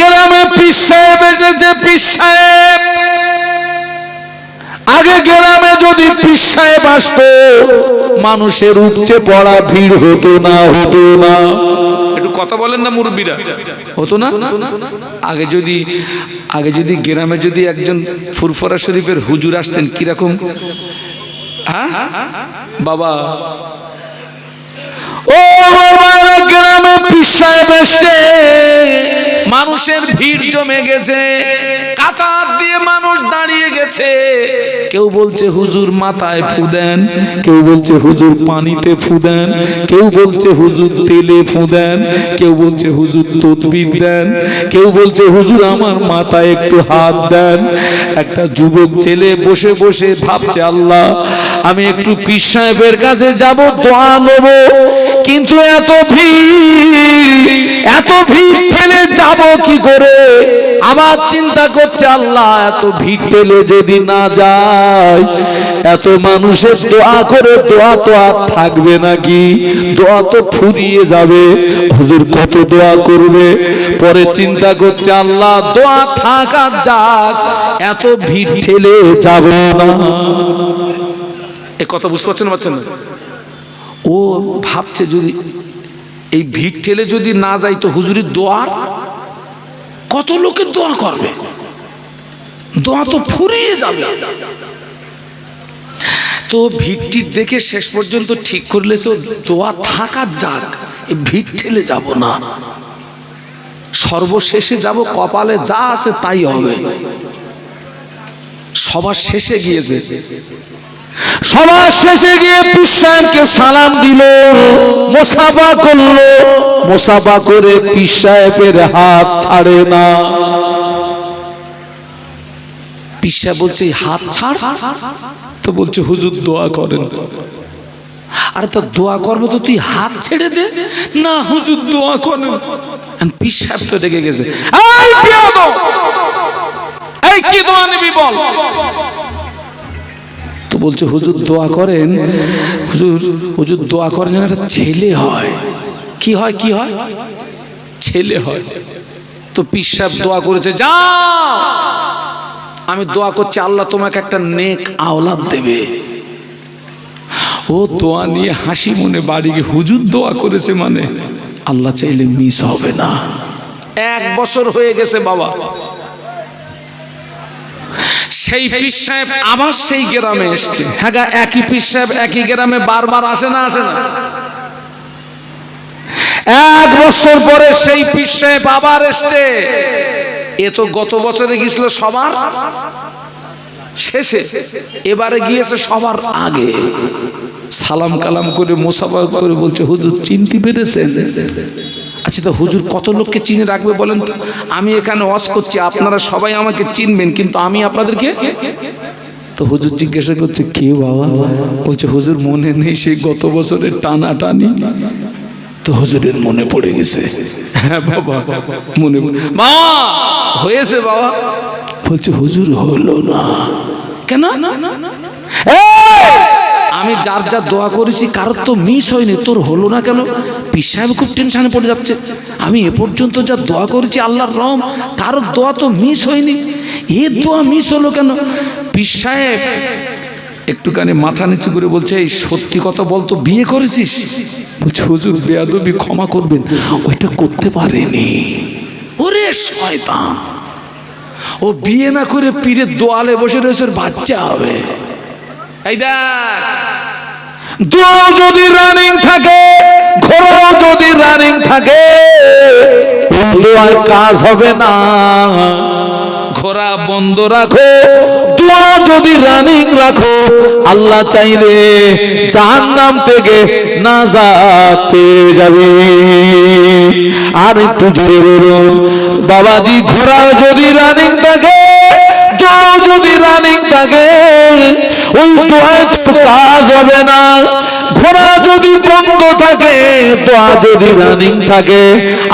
গ্রামে পিস সাহেব এসেছে পিস সাহেব। আগে গ্রামে যদি পিস সাহেব আসতো মানুষের উপচে পড়া ভিড় হতো না হতো না। একটু কথা বলেন না মুরব্বীরা। হতো না? আগে যদি আগে যদি গ্রামে যদি একজন ফুরফরা শরীফের হুজুর আসতেন কীরকম? হ্যাঁ? বাবা। ও বাবা গ্রামে পিসায় মানুষের ভিড় জমে গেছে। কাতার দিয়ে মানুষ দাঁড়িয়ে গেছে। কেউ বলছে, হুজুর মাথায় ফু দেন। কেউ বলছে, হুজুর পানিতে ফু দেন। কেউ বলছে, হুজুর তেলে ফু দেন। কেউ বলছে, হুজুর তদবির দেন। কেউ বলছে, হুজুর আমার মাথায় একটু হাত দেন। একটা যুবক ছেলে বসে বসে ভাবছে, আল্লাহ, আমি একটু পীর সাহেবের কাছে যাব, দোয়া নেব। কিন্তু এত ভিড় এত ভিড় ঠেলে যাব কি করে? আবার চিন্তা করছে, আল্লাহ, এত ভিড় ঠেলে যদি না যায় এত মানুষের দোয়া করে, দোয়া তো আর থাকবে নাকি? দোয়া তো ফুরিয়ে যাবে। হুজুর কত দোয়া করবে? পরে চিন্তা করছে, আল্লাহ, দোয়া থাকা যাক, এত ভিড় ঠেলে যাব না। এ কথা বুঝতে পারছেন পারছেন না ও ভাবছে যদি এই ভিড় ঠেলে যদি না যাই তো হুজুরের দোয়ার কত লোকের দোয়া করবে? দোয়া তো ফুরিয়ে যাবে। তো ভিড়টির দেখে শেষ পর্যন্ত ঠিক করলে তো দোয়া থাকা যাক ভিড় ঠেলে যাব না। সর্বশেষে যাব, কপালে যা আছে তাই হবে। সবার শেষে গিয়েছে। সবার শেষে গিয়ে পিসাবকে সালাম দিল, মোসাফা করল। মোসাফা করে পিসাহের হাত ছাড়ে না। পিসা বলছে, হাত ছাড়? তো বলছে, হুজুর দোয়া করেন। আরে তো দোয়া করব তো তুই হাত ছেড়ে দে, না হুজুর দোয়া করেন। পিসাব তো রেগে গেছে। এই কি দোয়া নিবি বল? বলছে, হুজুর দোয়া করেন। হুজুর হুজুর দোয়া করেন যেন একটা ছেলে হয়। কি হয় কি হয়? ছেলে হয়। তো পিসাব দোয়া করেছে যা আমি দোয়া করছি, আল্লাহ তোমাকে একটা নেক আওলাদ দেবে। ও দোয়া নিয়ে হাসি মনে বাড়ি গিয়ে, হুজুর দোয়া করেছে মানে? আল্লাহ চাইলে মিস হবে না। এক বছর হয়ে গেছে বাবা। সেই পীর সাহেব আবার সেই গ্রামে এসছে। হ্যাঁ একই পীর সাহেব একই গ্রামে বারবার আসে না আসে না। এক বছর পরে সেই পীর সাহেব আবার এসছে। এ তো গত বছরে গিয়েছিল সবার শেষে। এবারে গিয়েছে সবার আগে। সালাম কালাম করে মোসাফা করে বলছে, হুজুর, চিনতে পেরেছেন? আচ্ছা তো হুজুর কত লোককে চিনে রাখবে বলেন তো? আমি এখানে ওয়াজ করছি, আপনারা সবাই আমাকে চিনবেন, কিন্তু আমি আপনাদেরকে? তো হুজুর জিজ্ঞাসা করছে, কে বাবা? বলছে, হুজুর, মনে নেই সেই গত বছরের টানা টানি তো হুজুরের মনে পড়ে গেছে। হ্যাঁ বাবা, মনে মা, হয়েছে বাবা? বলছে, হুজুর হলো না। কেন! আমি যার যা দোয়া করেছি, কারোর তো মিস হয়নি। তোর হলো না কেন? পীর সাহেব খুব টেনশনে পড়ে যাচ্ছে। আমি এ পর্যন্ত যা দোয়া করেছি, আল্লাহর রহম, কারোর দোয়া তো মিস হয়নি। এ দোয়া মিস হলো কেন? পীর সাহেব একটুখানি মাথা নিচু করে বলছে, এই সত্যি কথা বলতো বিয়ে করেছিস? বলছে, হুজুর, বেয়াদবি ক্ষমা করবেন। ওইটা করতে পারেনি। ওরে শয়তান! ও বিয়ে না করে পীরের দোয়ালে বসে রয়েছে বাচ্চা হবে। এই দেখ। দোয়া যদি রানিং থাকে, ঘোড়াও যদি রানিং থাকে দোয়ার কাজ হবে না। ঘোড়া বন্ধ রাখো, দোয়া যদি রানিং রাখো, আল্লাহ চাইলে জাহান্নাম থেকে নাজাত পেয়ে যাবে। আর একটু জোরে বাবাজি ঘোড়া যদি রানিং হবে না। ঘোড়া যদি বন্ধ থাকে দোয়া যদি রানিং থাকে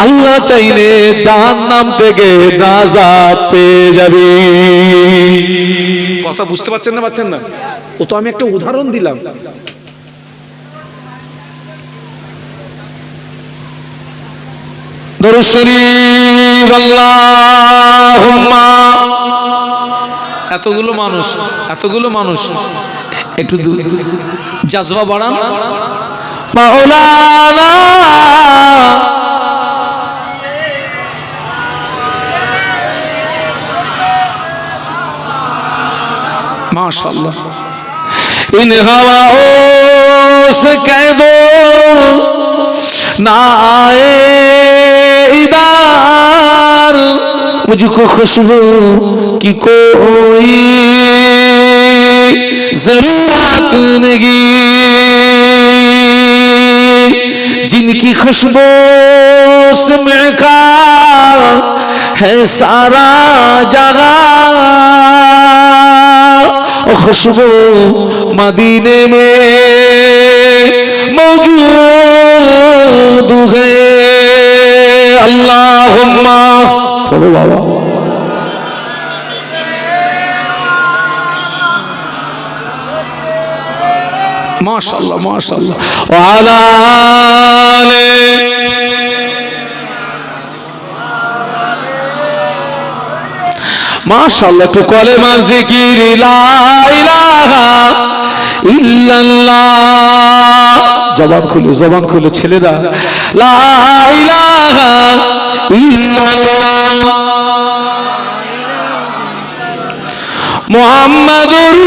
আল্লাহ চাইলে জাহান্নাম থেকে নাজাত পেয়ে যাবে। কথা বুঝতে পারছেন না পাচ্ছেন না? ও তো আমি একটা উদাহরণ দিলাম। এতগুলো মানুষ এতগুলো মানুষ। একটু জাজবা বাড়ান। মাওলানা। ইন হাওয়া ওস কেদো না আয়ে ইদার। কি जरूरत नहीं जिनकी खुशबू से महका है सारा जगह खुशबू मदीने में मौजूद है अल्लाहुम्मा पढ़ो बाबा মাশাল্লাহ মাশাল্লাহ মাশাল্লাহ তো কলে মাঝে ইল্লাল্লাহ। জবান খুলে জবান খুলে ছেলেরা। লাইলা ইল্লাল্লাহ। মুহাম্মাদুর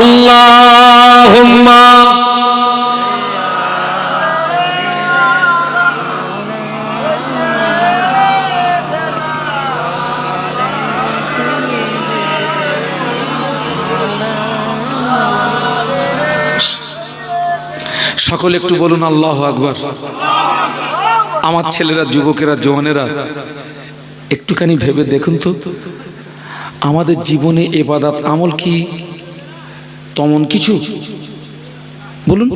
আল্লাহুম্মা। সকলে একটু বলুন আল্লাহ আকবার। আমার ছেলেরা যুবকেরা জওয়ানেরা একটুখানি ভেবে দেখুন তো, আমাদের জীবনে এবাদাত আমল কি? তেমন কিছু? বলুন।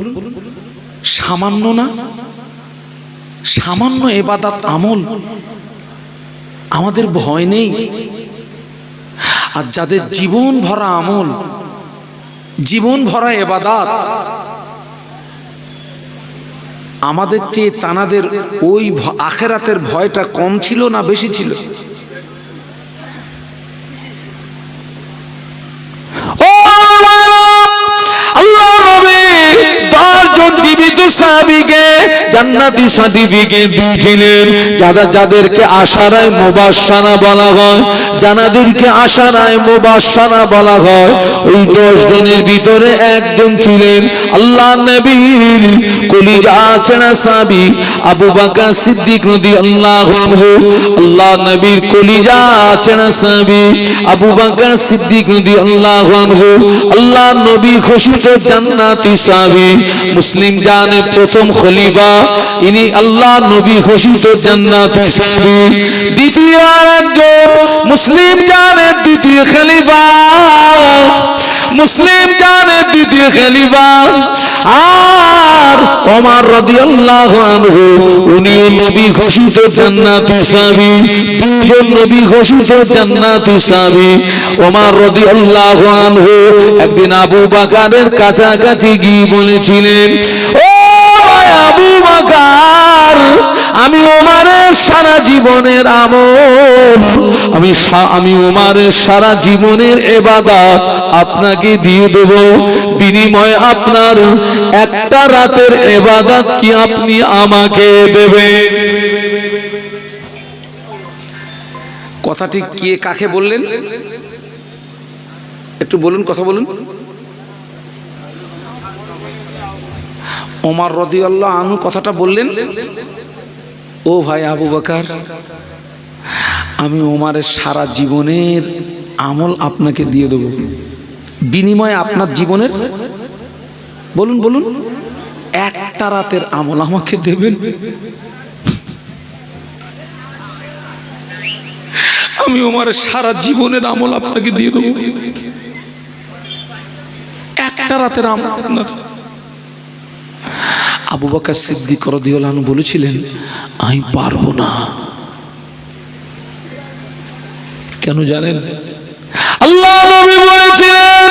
সামান্য না? সামান্য এবাদাত আমল আমাদের ভয় নেই। আর যাদের জীবন ভরা আমল, জীবন ভরা এবাদাত আমাদের চেয়ে তানাদের ওই আখেরাতের ভয়টা কম ছিল না বেশি ছিল? জীবিত জান্নাতি সার্টিফিকেট দিয়েছিলেন। যারা যাদেরকে আশারায় মুবাশশারা বলা হয়, জানাদেরকে আশারায় মুবাশশারা বলা হয়, ওই দশ জনের ভিতরে একজন ছিলেন আল্লাহ নবীর কলিজা চেনা সাহাবী? আবু বকর সিদ্দিক রাদিয়াল্লাহু আনহু। আল্লাহ নবীর কলিজা চেনা সাহাবী? আবু বকর সিদ্দিক রাদিয়াল্লাহু আনহু। আল্লাহ নবী ঘোষিত জান্নাতি সাহাবী। মুসলিম জানে প্রথম খলিফা ইনি আল্লাহ নবী ঘোষিত জান্নাতি সাহাবী। দ্বিতীয় আর একজন মুসলিম জানে দ্বিতীয় খলিফা। মুসলিম জানে দ্বিতীয় আর নবী ঘোষিত নবী ঘোষিত একদিন আবু বকরের কাছাকাছি গিয়ে বলেছিলেন, ও আবু বকর। আমি ওমারের সারা জীবনের আমল। আমি আমি ওমারের সারা জীবনের এবাদত আপনাকে দিয়ে দেব। বিনিময়ে আপনার একটা রাতের এবাদত কি আপনি আমাকে দেবেন? কথাটি কে, কাকে বললেন? একটু বলুন, কথা বলুন। ওমার রদিয়াল্লাহ আনু কথাটা বললেন, ও ভাই আবু বকার, আমি ওমারের সারা জীবনের আমল আপনাকে দিয়ে দেব। বিনিময়ে আপনার জীবনের বলুন বলুন। একটা রাতের আমল আমাকে দেবেন। আমি ওমারের সারা জীবনের আমল আপনাকে দিয়ে দেবো। একটা রাতের আমল আপনার আবু বকর সিদ্দিক রদিউল্লাহ বলেছিলেন, আমি পারব না। কেন জানেন? আল্লাহ নবী বলেছিলেন,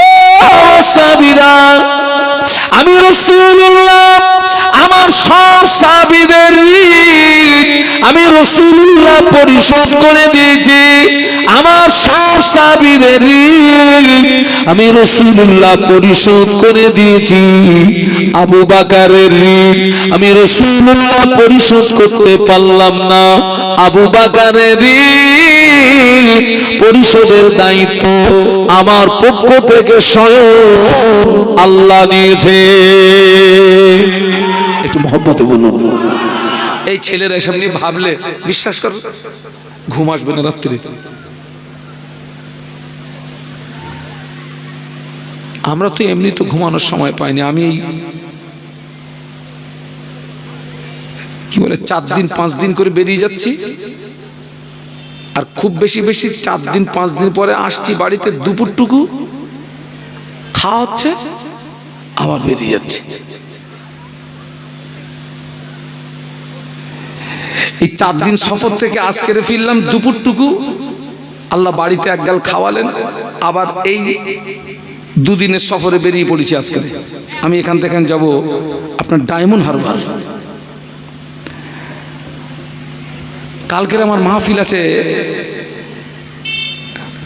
ও সাহাবীরা, আমি রাসূলুল্লাহ, আমার সব সাবিদের আমি রসুল্লাহ পরিশোধ করে দিয়েছি। আমার সব সাবিদের আমি রসুল্লাহ পরিশোধ করে দিয়েছি। আবু বাকারের ঋণ আমি রসুল্লাহ পরিশোধ করতে পারলাম না। আবু বাকারের ঋণ পরিশোধের দায়িত্ব আমার পক্ষ থেকে স্বয়ং আল্লাহ নিয়েছে। একটু মহব্বতে বলুন। এই ছেলেরা এসব নিয়ে ভাবলে বিশ্বাস কর, ঘুম আসবে না রাত্রি। আমরা তো এমনি তো ঘুমানোর সময় পাইনি, আমি এই কি বলে, চার দিন, পাঁচ দিন করে বেরিয়ে যাচ্ছি। আর খুব বেশি বেশি চার দিন, পাঁচ দিন পরে আসছি বাড়িতে, দুপুরটুকু খাওয়া হচ্ছে, আবার বেরিয়ে যাচ্ছে। এই চার দিন সফর থেকে আজকে ফিরলাম, দুপুরটুকু। আল্লাহ বাড়িতে একগাল খাওয়ালেন, আবার এই দুদিনের সফরে বেরিয়ে পড়েছি আজকে। আমি এখান থেকে যাব আপনার ডায়মন্ড হারবার। কালকের আমার মাহফিল আছে।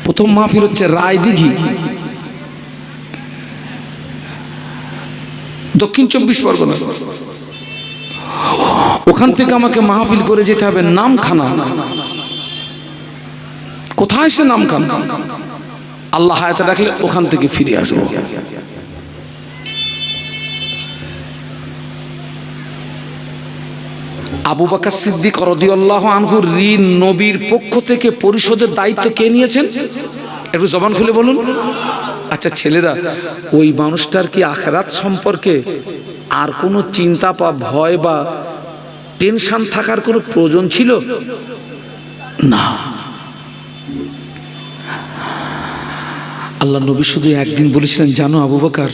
প্রথম মাহফিল হচ্ছে রায় দিঘি দক্ষিণ চব্বিশ পরগনা। ওখান থেকে আমাকে মাহফিল করে যেতে হবে নামখানা। কোথায় সে নামখানা? আল্লাহ হায়াতে রাখলে ওখান থেকে ফিরে আসব। আবু বাকা সিদ্দিক রদিয়াল্লাহ আনহু ঋণ নবীর পক্ষ থেকে পরিশোধের দায়িত্ব কে নিয়েছেন? একটু জবান খুলে বলুন। আচ্ছা ছেলেরা, ওই মানুষটার কি আখরাত সম্পর্কে আর কোনো চিন্তা বা ভয় বা টেনশন থাকার কোনো প্রয়োজন ছিল? না। আল্লাহ নবী শুধু একদিন বলেছিলেন, জানো আবু বকার,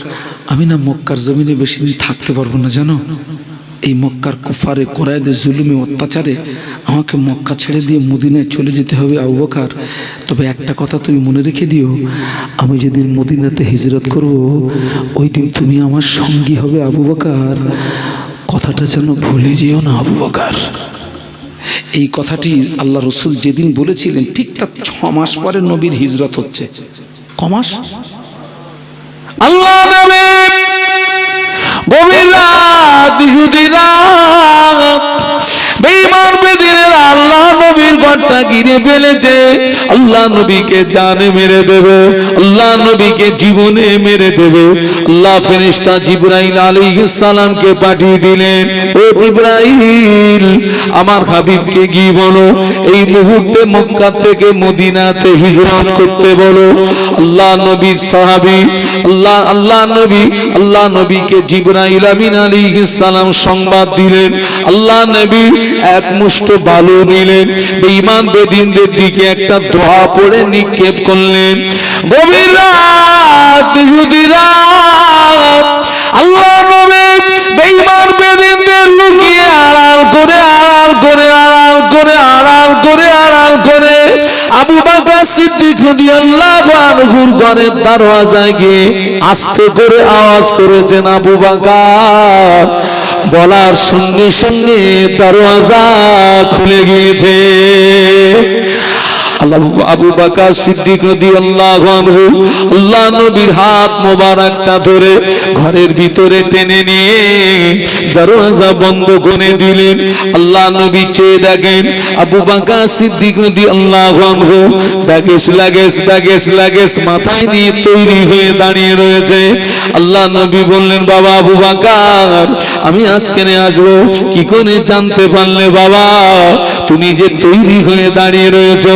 আমি না মক্কার জমিনে বেশি দিন থাকতে পারব না, জানো? এই মক্কার কুফারে কোরআদের জুলুমে, অত্যাচারে আমাকে মক্কা ছেড়ে দিয়ে মদিনায় চলে যেতে হবে আবু বকার। তবে একটা কথা তুমি মনে রেখে দিও, আমি যেদিন মদিনাতে হিজরত করব, ওই দিন তুমি আমার সঙ্গী হবে আবু বকার। কথাটা যেন ভুলে যেও না আবু বকার। এই কথাটি আল্লাহ রসুল যেদিন বলেছিলেন, ঠিক তার ছ মাস পরে নবীর হিজরত হচ্ছে। কমাস। আল্লাহ রাত ঘরটা ঘিরে ফেলেছে। আল্লাহ নবীকে জানে মেরে দেবে। আল্লাহ নবীকে জীবনে মেরে দেবে। আল্লাহ ফেরেশতা জিব্রাইল পাঠিয়ে দিলেন। ও জিব্রাইল, আমার হাবিবকে গিয়ে বলো, এই মুহূর্তে মক্কা থেকে মদিনাতে হিজরত করতে বলো। আল্লাহ নবীর সাহাবী, আল্লাহ আল্লাহ নবী, আল্লাহ নবীকে জিব্রাইল আমিন আলাইহিস সালাম সংবাদ দিলেন। আল্লাহ নবী এক মুষ্ট বালু নিলেন। বেঈমান বেদিনদের দিকে একটা দোয়া পড়ে নিক্ষেপ করলেন। গভীর রাত, আল্লাহ নবী বেঈমান বেদিনদের লুকিয়ে আড়াল করে আড়াল করে আড়াল করে আড়াল করে আড়াল করে আবু বকর সিদ্দিক রাদিয়াল্লাহু আনহুর ঘরের দরওয়াজায় গিয়ে আস্তে করে আওয়াজ করেছেন আবু বকর। বলার সঙ্গে সঙ্গে দরওয়াজা খুলে গিয়েছে। আবু বাকা সিদ্দিক রাদিয়াল্লাহু আনহু আল্লাহ নবীর হাত মোবারকটা ধরে ঘরের ভিতরে টেনে নিয়ে দরজা বন্ধ করে দিলেন। আল্লাহ নবী চেয়ে দেখেন আবু বাকা সিদ্দিক রাদিয়াল্লাহু আনহু ব্যাগেজ লাগেজ ব্যাগেজ লাগেজ মাথায় নিয়ে তৈরি হয়ে দাঁড়িয়ে রয়েছে। আল্লাহ নবী বললেন, বাবা আবু বাকার, আমি আজকে আসব। কি করে জানতে পারলে বাবা? তুমি যে তৈরি হয়ে দাঁড়িয়ে রয়েছো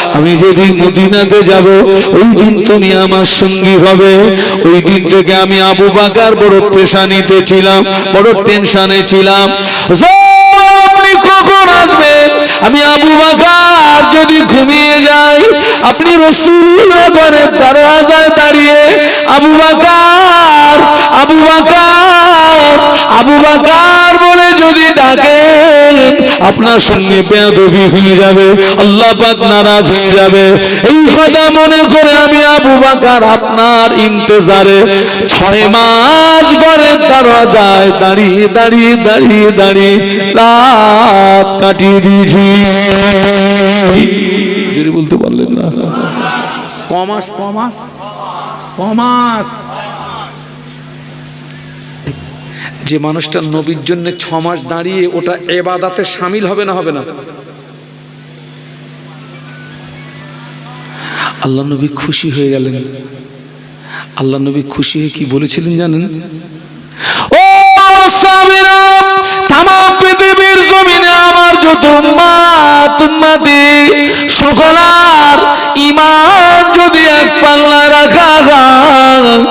আমি যেদিন মদিনাতে যাব, ওই দিন তুমি আমার সঙ্গী হবে। ওই দিন থেকে আমি আবু বাকার বড় পেশানিতে ছিলাম, বড় টেনশনে ছিলাম। আপনি কখন আসবেন? আমি আবু বাকার যদি ঘুমিয়ে যাই, আপনি রসুল ঘরের দরওয়াজায় দাঁড়িয়ে, আবু বাকার আবু বাকার আবু বাকার যদি ডাকেন আপনার সঙ্গে বেয়াদবি হয়ে যাবে, আল্লাহ পাক নারাজ হয়ে যাবে। এই কথা মনে করে আমি আবু বাকার আপনার ইন্তজারে ছয় মাস ঘরের দরজায় দাঁড়িয়ে দাঁড়িয়ে দাঁড়িয়ে দাঁড়িয়ে রাত কাটিয়ে দিয়েছি। যদি বলতে পারলেন না। কমাস কমাস কমাস যে মানুষটা নবীর জন্য ছ মাস দাঁড়িয়ে ওটা এবাদাতে সামিল হবে না হবে না? আল্লাহ নবী খুশি হয়ে গেলেন। আল্লাহ নবী খুশি হয়ে কি বলেছিলেন জানেন? যত সকলার ইমান যদি এক পাল্লা রাখা হয়,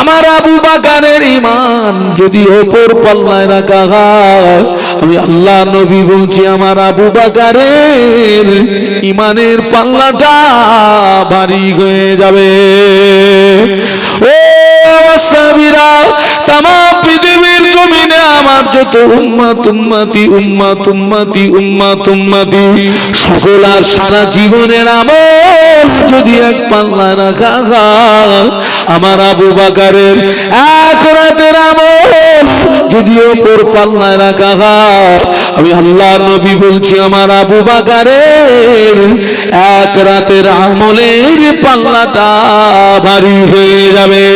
আমার আবু বাকারের ইমান যদি ওপর পাল্লায় রাখা হয়, আমি আল্লাহ নবী বলছি, আমার আবু বাকারের ইমানের পাল্লাটা ভারী হয়ে যাবে। ও সাবিরা তাম জমিনে আমার যত উম্মা তুম্মাতি উম্মা তুম্মাতি উম্মা তুম্মাতি সকল আর সারা জীবনের আমল যদি এক পাল্লা রাখা হয়, আমার আবু বাকারের এক রাতের আমল যদি ওপর পাল্লায় রাখা হয়, আমি আল্লাহ নবী বলছি আমার আবু বাকারের এক রাতের আমলের পাল্লাটা ভারী হয়ে যাবে।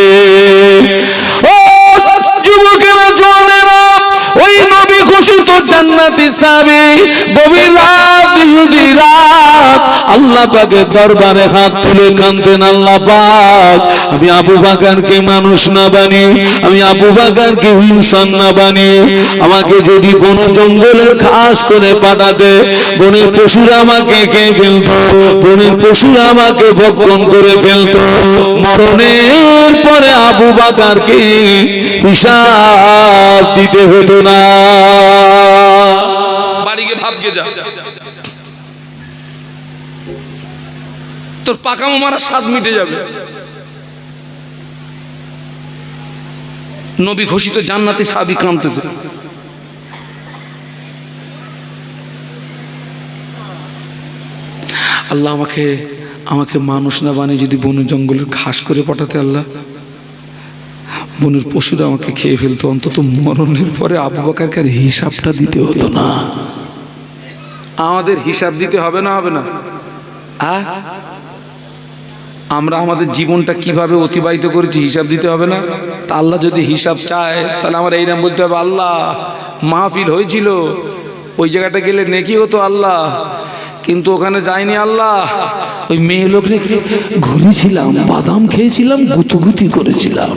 জান্নাতি সাবি, গভীর রাত ইহুদি রাত। আল্লাহ পাকের দরবারে হাত তুলে কানতেন আল্লাহ পাক। আমি আবু বাকারকে মানুষ না বানিয়ে আমি আবু বাকারকে ইনসান না বানিয়ে আমাকে যদি কোন জঙ্গলের খাস করে পাঠাতে, বনের পশুরা আমাকে খেয়ে ফেলতো? বনের পশুরা আমাকে ভক্ষণ করে ফেলতো। মরণের পরে আবু বাকারকে হিসাব দিতে হতো না। বাড়িকে ভাবকে যা তোর পাকামো মারা স্বাদ মিটে যাবে। নবী ঘোষিত জান্নাতি সাবি কাঁদতেছে। আল্লাহ আমাকে আমাকে মানুষ না বানিয়ে যদি বন জঙ্গলের ঘাস করে পাঠাতে আল্লাহ। বনের পশুরা আমাকে খেয়ে ফেলতো, অন্তত মরণের পরে আবু বাকারকে হিসাবটা দিতে হতো না। আমাদের হিসাব দিতে হবে না হবে না? আমরা আমাদের জীবনটা কীভাবে অতিবাহিত করেছি, হিসাব দিতে হবে না? তা আল্লাহ যদি হিসাব চায়, তাহলে আমরা এই নাম বলতে হবে আল্লাহ। মাহফিল হয়েছিল, ওই জায়গাটা গেলে নেকি হতো আল্লাহ। কিন্তু ওখানে যায়নি আল্লাহ। ওই মেয়ে লোক রেখে ঘুরেছিলাম, বাদাম খেয়েছিলাম, গুতুগুতি করেছিলাম।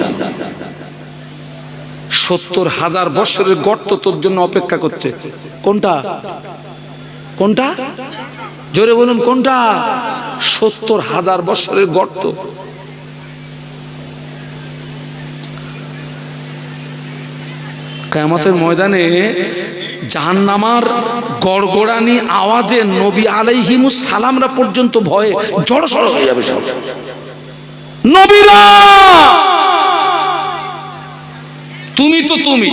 সত্তর হাজার বছরের গর্ত তোর জন্য অপেক্ষা করছে। কোনটা? কোনটা? জোরে বলুন, কোনটা? সত্তর হাজার বছরের গর্ত। কেয়ামতের ময়দানে জাহান্নামার গড়গড়ানি আওয়াজে নবী আলাইহিমুস সালামরা পর্যন্ত ভয়ে জড়সড় হয়ে যাবে সব। নবীরা! তুমি তো তুমি।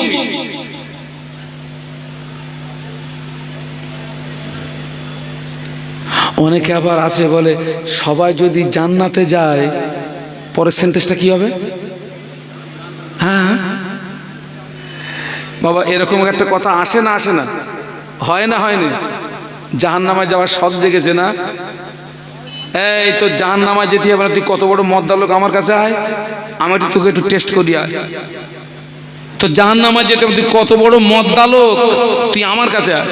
অনেকে আবার আছে বলে, সবাই যদি জান্নাতে যায়, পরের সেন্টেন্সটা কি হবে? হ্যাঁ বাবা, এরকম একটা কথা আসে না আসে না। হয় না, হয়নি। জাহান নামায় যাওয়ার শখ জেগেছে না? এই তো জাহান নামায় যেতে হবে না, তুই কত বড় মদ্দা লোক আমার কাছে আয়। আমি একটু তোকে একটু টেস্ট করি আয়। তো জাহান নামায় যেতে তুই কত বড় মদ্দা লোক, তুই আমার কাছে আয়।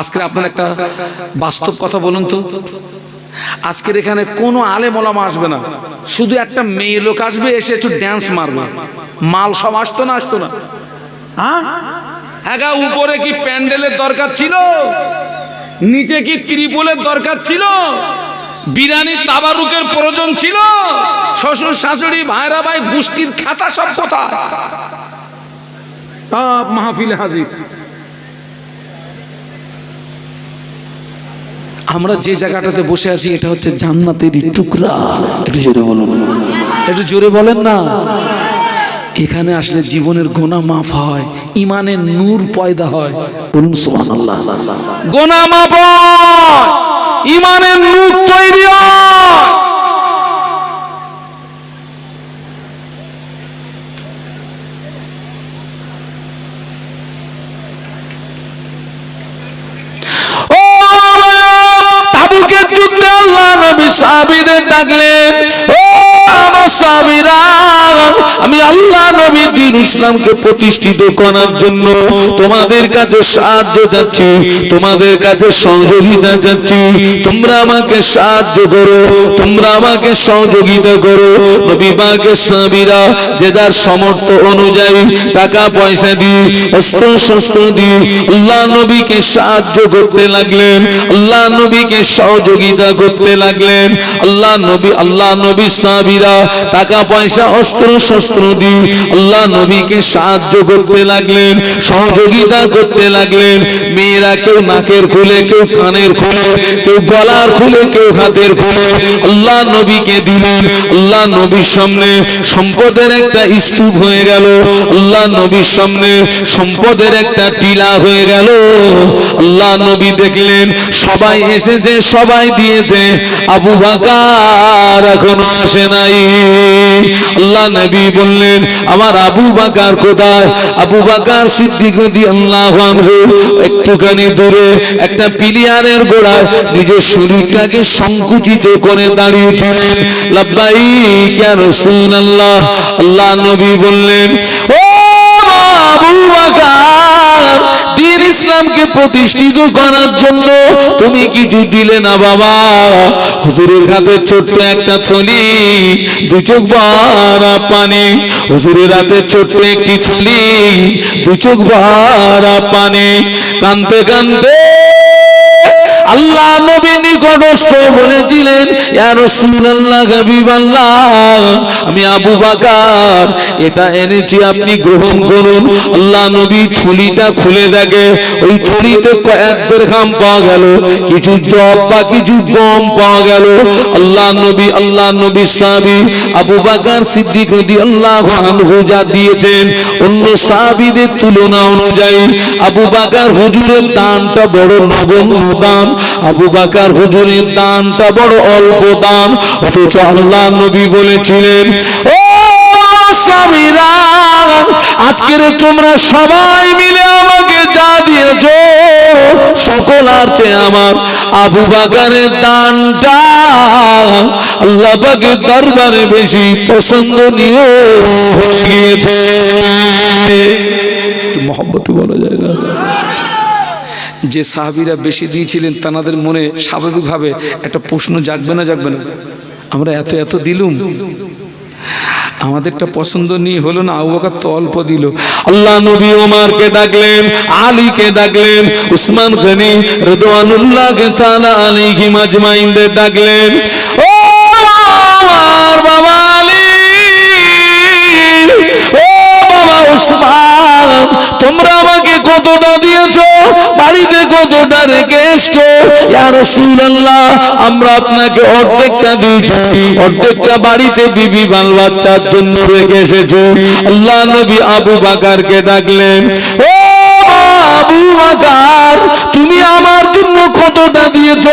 আজকে আপনার একটা বাস্তব কথা বলুন তো। আজকের এখানে কোনো আলে মোলামা আসবে না। শুধু একটা মেয়ে লোক আসবে, এসে একটু ড্যান্স মারবে। মাল সব আসতো না আসতো না। হ্যাঁ? হ্যাঁ উপরে কি প্যান্ডেলের দরকার ছিল? নিচে কি ত্রিপলের দরকার ছিল? বিরানি তাবারুকের প্রয়োজন ছিল? শ্বশুর, শাশুড়ি, ভাইরা ভাই, গোষ্ঠীর খাতা সব সব মাহফিলে হাজির। আমরা যে জায়গাটাতে বসে আছি এটা হচ্ছে জান্নাতেরই টুকরা। একটু জোরে বলুন। একটু জোরে বলেন না। এখানে আসলে জীবনের গোনা মাফ হয় ইমানের নূর পয়দা হয়। বলুন গোনা মাফ ইমানের নূর তৈরি হয়। সাহাবীদের ডাকলেন ও আমি আল্লাহ নবী দিন ইসলামকে প্রতিষ্ঠিত করার জন্য তোমাদের কাছে সাহায্য চাচ্ছি, তোমাদের কাছে সহযোগিতা চাচ্ছি। তোমরা আমাকে সাহায্য করো, তোমরা আমাকে সহযোগিতা করো। নবী বাকে যে যার সমর্থ অনুযায়ী টাকা পয়সা দিয়ে অস্ত্র শস্ত্র দিয়ে আল্লাহ নবীকে সাহায্য করতে লাগলেন, আল্লাহ নবীকে সহযোগিতা করতে লাগলেন। আল্লাহ নবী আল্লাহ নবী সাহাবীরা টাকা পয়সা, অস্ত্র শস্ত্র দিয়ে আল্লাহ নবীকে সাহায্য করতে লাগলেন, সহযোগিতা করতে লাগলেন। মেয়েরা কেউ নাকের খুলে, কেউ কানের খুলে, কেউ গলার খুলে, কেউ হাতের খুলে আল্লাহ নবীকে দিলেন। আল্লাহ নবীর সামনে সম্পদের একটা স্তূপ হয়ে গেল। আল্লাহ নবীর সামনে সম্পদের একটা টিলা হয়ে গেল। আল্লাহ নবী দেখলেন, সবাই এসেছে, সবাই দিয়েছে। আবু বাকার এখনও আসে নাই। আল্লাহ নবী বললেন, আমার আবু বাকার কোথায়? আবু বাকার সিদ্দিক আল্লাহ একটুখানি দূরে, একটা পিলিয়ারের গোড়ায় নিজের শরীরটাকে সংকুচিত করে দাঁড়িয়েছিলেন। লাব্বাই কেন শুন আল্লাহ আল্লাহ নবী বললেন, ও ইসলামকে প্রতিষ্ঠিত করার জন্য তুমি কিছু দিলে না বাবা। হুজুরের হাতে ছোট্ট একটা থলি, দু চোখ ভরা পানি। হুজুরের হাতে ছোট্ট একটি থলি, দু চোখ ভরা পানি। কানতে কানতে আল্লাহ নবী নিকটস্থ বলেছিলেন, ইয়া রাসূলুল্লাহ, হাবিবাল্লাহ, আমি আবু বাকার, এটা এনেছি, আপনি গ্রহণ করুন। আল্লাহ নবী থলিটা খুলে দেখে, ওই থলিতে কয়েক দেড়হাম পাওয়া গেল, কিছু জব বা কিছু গম পাওয়া গেল। আল্লাহ নবী আল্লাহ নবী সাহাবী, আবু বাকার সিদ্দিক রাদিয়াল্লাহু আনহু যা দিয়েছেন, অন্য সাহাবীদের তুলনা অনুযায়ী, আবু বাকার হুজুরের দানটা বড় নগণ্য দান। আবু বাকার হুজুরের দানটা বড় অল্প দান। অথচ আল্লাহ নবী বলেছিলেন, ও স্বামীরা, আজকের তোমরা সবাই মিলে আমাকে যা দিয়েছ, সকল আছে আমার আবু বাকারের দানটা আল্লাহ পাকের দরবারে বেশি পছন্দনীয় হয়ে গিয়েছে। মহব্বত বলা যায় না? যে সাহাবিরা বেশি দিয়েছিলেন তাদের মনে স্বাভাবিকভাবে একটা প্রশ্ন জাগবে না জাগবে না? আমরা এত এত দিলুম। আমাদেরটা পছন্দ নিয়ে হলো না, আবু তো অল্প দিল। আল্লাহ নবী ওমরকে ডাকলেন, আলীকে ডাকলেন, উসমান গনি, রিদওয়ানুল্লাহকে তাআলা আলাইহি মাজমাইনদের ডাকলেন। ও কতটা গেস্ট ইয়া রাসূলুল্লাহ, আমরা আপনাকে অর্ধেকটা দিয়েছি। অর্ধেকটা বাড়িতে বিবি বাল বাচ্চার জন্য রেখে এসেছে। আল্লাহ নবী আবু বাকারকে ডাকলেন, ও আবু বাকার, তুমি আমার কতটা দিয়েছ?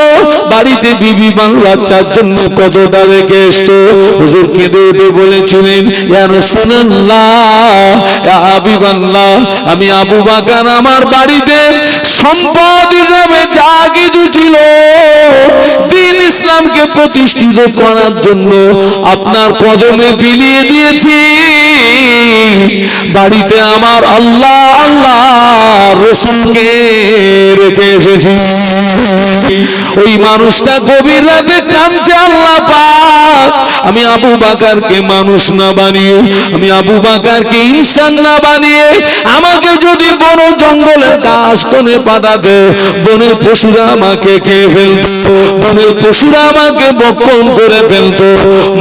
বাড়িতে বিবি বাল জন্য কতটা রেখে এসছো? হুজুর কেঁদে বলেছিলেন আমি আবু বাকার আমার বাড়িতে সম্পদ হিসাবে যা কিছু ছিল দিন ইসলামকে প্রতিষ্ঠিত করার জন্য আপনার কদমে বিলিয়ে দিয়েছি। বাড়িতে আমার আল্লাহ আল্লাহ, রসুলকে রেখে এসেছি। ওই মানুষটা গভীর রাতে কাঁদছে, আল্লাহ পাক। আমি আবু বাকারকে মানুষ না বানিয়ে, আমি আবু বাকারকে ইনসান না বানিয়ে, আমাকে যদি বন জঙ্গলের গাছ কোনে পাঠাতে বনের পশুরা আমাকে খেয়ে ফেলতো বনের পশুরা আমাকে বক্ষণ করে ফেলতো,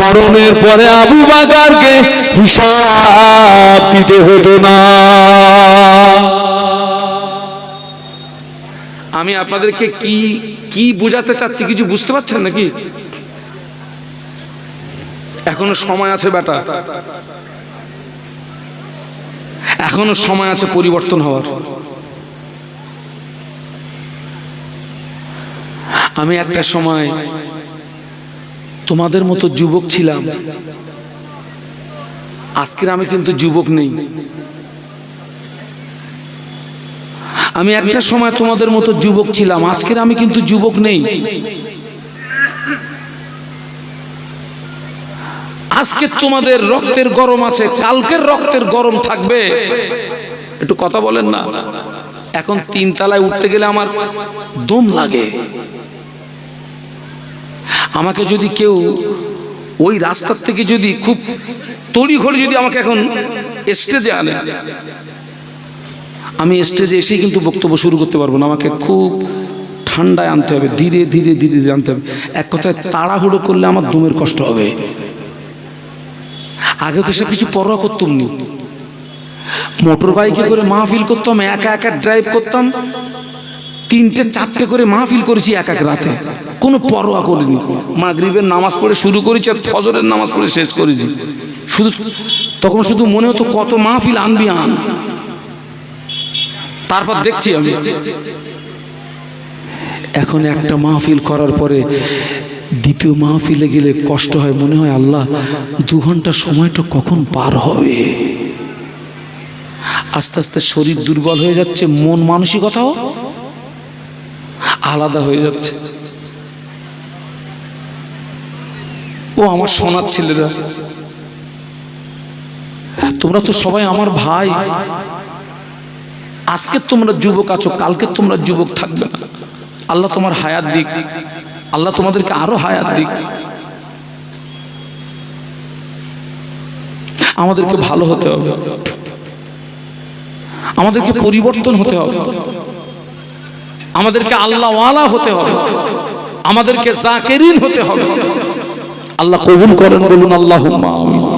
মরণের পরে আবু বাকারকে হিসাব দিতে হতো না। আমি আপনাদেরকে কি কি বোঝাতে চাচ্ছি কিছু বুঝতে পারছেন নাকি? এখনও সময় আছে বেটা। এখনও সময় আছে পরিবর্তন হওয়ার। আমি একটা সময় তোমাদের মতো যুবক ছিলাম। আজকের আমি কিন্তু যুবক নেই। আমি একটা সময় তোমাদের মতো যুবক ছিলাম। আজকের আমি কিন্তু যুবক নেই। আজকে তোমাদের রক্তের গরম আছে। কালকের রক্তের গরম থাকবে। একটু কথা বলেন না। এখন তিন তলায় উঠতে গেলে আমার দম লাগে। আমাকে যদি কেউ ওই রাস্তার থেকে যদি খুব তড়ি ঘড়ি যদি আমাকে এখন স্টেজে আনে। আমি স্টেজে এসেই কিন্তু বক্তব্য শুরু করতে পারব না। আমাকে খুব ঠান্ডায় আনতে হবে, ধীরে ধীরে ধীরে ধীরে আনতে হবে। এক কথায় তাড়াহুড়ো করলে আমার দমের কষ্ট হবে। আগে তো সব কিছু পরোয়া করতাম নি। মোটর বাইকে করে মাহফিল করতাম, একা একা ড্রাইভ করতাম। তিনটে, চারটে করে মাহফিল করেছি এক এক রাতে। কোনো পরোয়া করিনি। মাগরিবের নামাজ পড়ে শুরু করেছি আর ফজরের নামাজ পড়ে শেষ করেছি। শুধু তখন শুধু মনে হতো কত মাহফিল আনবি আন। তারপর দেখছি আমি। এখন একটা মাহফিল করার পরে দ্বিতীয় মাহফিলে গেলে কষ্ট হয়, মনে হয় আল্লাহ, দু ঘণ্টা সময়টা কখন পার হবে? আস্তে আস্তে শরীর দুর্বল হয়ে যাচ্ছে, মন মানসিকতাও আলাদা হয়ে যাচ্ছে। ও আমার সোনার ছেলেরা, তোমরা তো সবাই আমার ভাই। আজকে তোমরা যুবক আছো, কালকে তোমরা যুবক থাকবে না। আল্লাহ তোমার হায়াত দিক। আল্লাহ তোমাদেরকে আরও হায়াত দিক। আমাদেরকে ভালো হতে হবে। আমাদেরকে পরিবর্তন হতে হবে। আমাদেরকে আল্লাহওয়ালা হতে হবে। আমাদেরকে জাকেরিন হতে হবে। আল্লাহ কবুল করেন, বলুন আল্লাহ আমিন।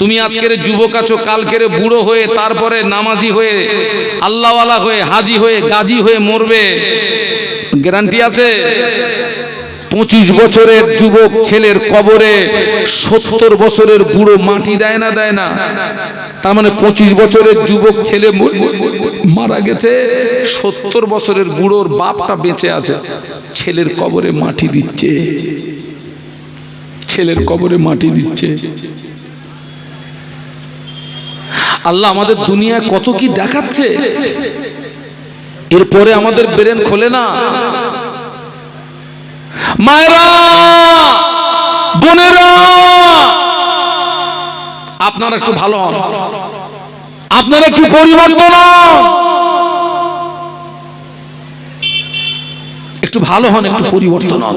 তুমি আজকের যুবক আছো, কালকের বুড়ো হয়ে, তারপরে নামাজি হয়ে, আল্লাহওয়ালা হয়ে, হাজি হয়ে, গাজী হয়ে মরবে। গ্যারান্টি আছে? পঁচিশ বছরের যুবক ছেলের কবরে সত্তর বছরের বুড়ো মাটি দেয় না দেয় না? তার মানে পঁচিশ বছরের যুবক ছেলে মারা গেছে, সত্তর বছরের বুড়োর বাপটা বেঁচে আছে, ছেলের কবরে মাটি দিচ্ছে। ছেলের কবরে মাটি দিচ্ছে। আল্লাহ আমাদের দুনিয়ায় কত কি দেখাচ্ছে? এরপরে আমাদের ব্রেন খোলে না। মায়েরা, বোনেরা, আপনারা একটু ভালো হন। আপনারা একটু পরিবর্তন একটু ভালো হন, একটু পরিবর্তন হন।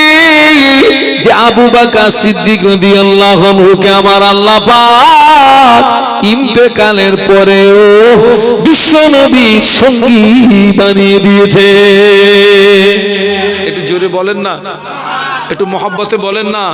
যে আবু বাকা সিদ্দিক আনহুকে আমার আল্লাহ পাক পরেও বিশ্ব নবীর সঙ্গী বানিয়ে দিয়েছে। একটু জোরে বলেন না, একটু মহাব্বতে বলেন না।